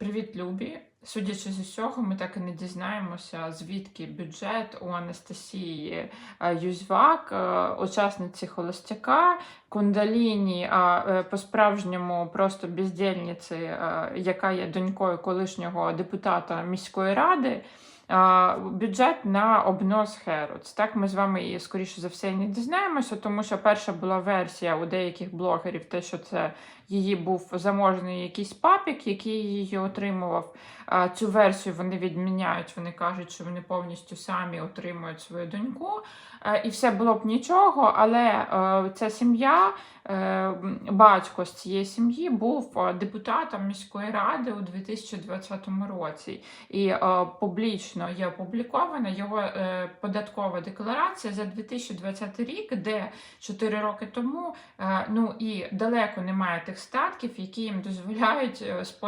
Привіт, Любі! Судячи з усього, ми так і не дізнаємося, звідки бюджет у Анастасії е, Юзьвак, е, учасниці Холостяка, Кундаліні, е, по-справжньому просто бездільниці, яка є донькою колишнього депутата міської ради. Бюджет на обнос Хероц. Так ми з вами і скоріше за все не дізнаємося, тому що перша була версія у деяких блогерів, те, що це її був заможний якийсь папік, який її отримував. Цю версію вони відміняють. Вони кажуть, що вони повністю самі отримують свою доньку. Е, І все було б нічого, але е, ця сім'я, е, батько з цієї сім'ї був депутатом міської ради у 2020 році. І е, публічно є опублікована його е, податкова декларація за 2020 рік, де 4 роки тому е, ну і далеко немає тих статків, які їм дозволяють е, спосіб.